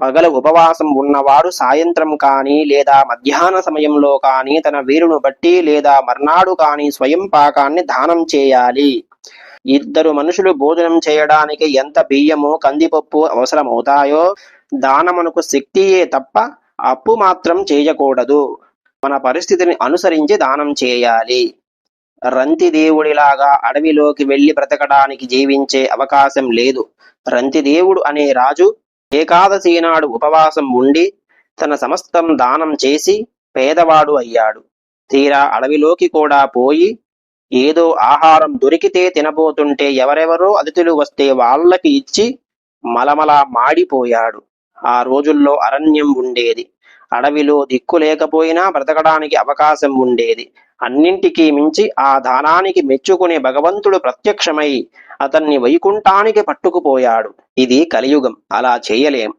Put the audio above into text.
పగలు ఉపవాసం ఉన్నవాడు సాయంత్రం కానీ లేదా మధ్యాహ్న సమయంలో కానీ తన వీరును బట్టి లేదా మర్నాడు కానీ స్వయం పాకాన్ని దానం చేయాలి. ఇద్దరు మనుషులు భోజనం చేయడానికి ఎంత బియ్యము కందిపప్పు అవసరమవుతాయో దానమునకు శక్తియే తప్ప అప్పు మాత్రం చేయకూడదు. మన పరిస్థితిని అనుసరించి దానం చేయాలి. రంతి దేవుడిలాగా అడవిలోకి వెళ్ళి బ్రతకడానికి జీవించే అవకాశం లేదు. రంతి దేవుడు అనే రాజు ఏకాదశి నాడు ఉపవాసం ఉండి తన సమస్తం దానం చేసి పేదవాడు అయ్యాడు. తీరా అడవిలోకి కూడా పోయి ఏదో ఆహారం దొరికితే తినబోతుంటే ఎవరెవరో అతిథులు వస్తే వాళ్ళకి ఇచ్చి మలమల మాడిపోయాడు. ఆ రోజుల్లో అరణ్యం ఉండేది. అడవిలో దిక్కు లేకపోయినా బ్రతకడానికి అవకాశం ఉండేది. అన్నింటికీ మించి ఆ దానానికి మెచ్చుకునే భగవంతుడు ప్రత్యక్షమై అతన్ని వైకుంఠానికి పట్టుకుపోయాడు. ఇది కలియుగం. అలా చేయలేం.